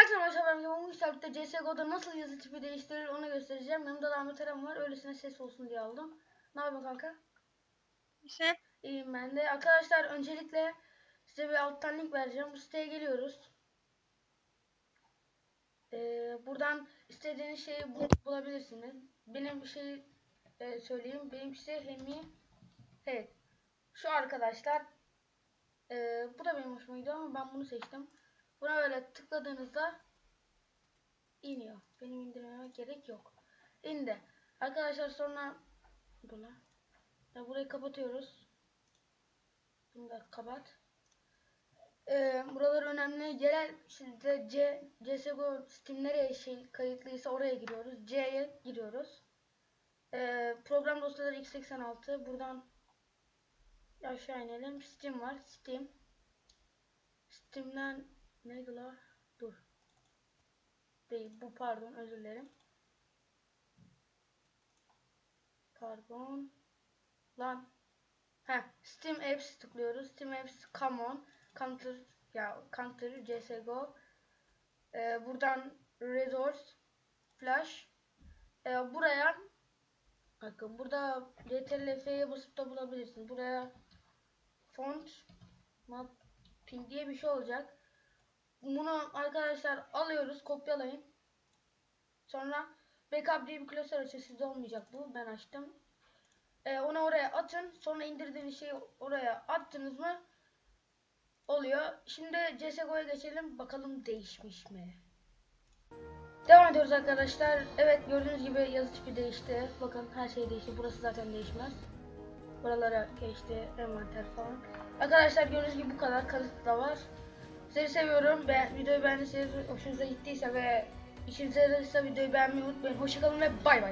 Herkese merhaba ben Yavuz Yükselt'te CSGO'da nasıl yazı tipi değiştirilir onu göstereceğim. Yanımda da Ahmet Eren var. Öylesine ses olsun diye aldım. Ne yapıyorsun kanka? İşte İyiyim ben de. Arkadaşlar öncelikle size bir alttan link vereceğim. Bu siteye geliyoruz. Ee, buradan istediğiniz şeyi bu- bulabilirsiniz. Benim bir şey e, söyleyeyim. Benimkisi Hemi. Evet. Şu arkadaşlar. e, bu da benim hoşuma gidiyor ama ben bunu seçtim. Buna böyle tıkladığınızda iniyor. Benim indirmeme gerek yok. İndi. Arkadaşlar sonra buna. Ya burayı kapatıyoruz. Bunu da kapat. Ee, buralar önemli. Genel sizde C, CSGO Steam nereye şey kayıtlıysa oraya giriyoruz. C'ye giriyoruz. Ee, program dosyaları x86. Buradan aşağı inelim. Steam var. Steam. Steam'den neydi la? Dur. Değil. Bu pardon. Özür dilerim. Pardon. Lan. Heh. Steam Apps tıklıyoruz. Steam Apps Common. Counter ya Counter CSGO. Ee, buradan Resource Flash. Ee, buraya bakın burada CTRL-F'ye basıp da bulabilirsiniz. Buraya font mapping diye bir şey olacak. Bunu arkadaşlar alıyoruz, kopyalayın. Sonra backup diye bir klasör açıyor. Sizde olmayacak bu. Ben açtım. Ee, onu oraya atın. Sonra indirdiğiniz şeyi oraya attınız mı oluyor. Şimdi CSGO'ya geçelim. Bakalım değişmiş mi? Devam ediyoruz arkadaşlar. Evet gördüğünüz gibi yazı tipi değişti. Bakın her şey değişti. Burası zaten değişmez. Buralara geçti. Envanter falan. Arkadaşlar gördüğünüz gibi bu kadar. Kalıt da var. Sizi seviyorum. Be videoyu beğendiyseniz, hoşunuza gittiyse ve işinize yaradıysa videoyu beğenmeyi unutmayın. Hoşçakalın ve bay bay.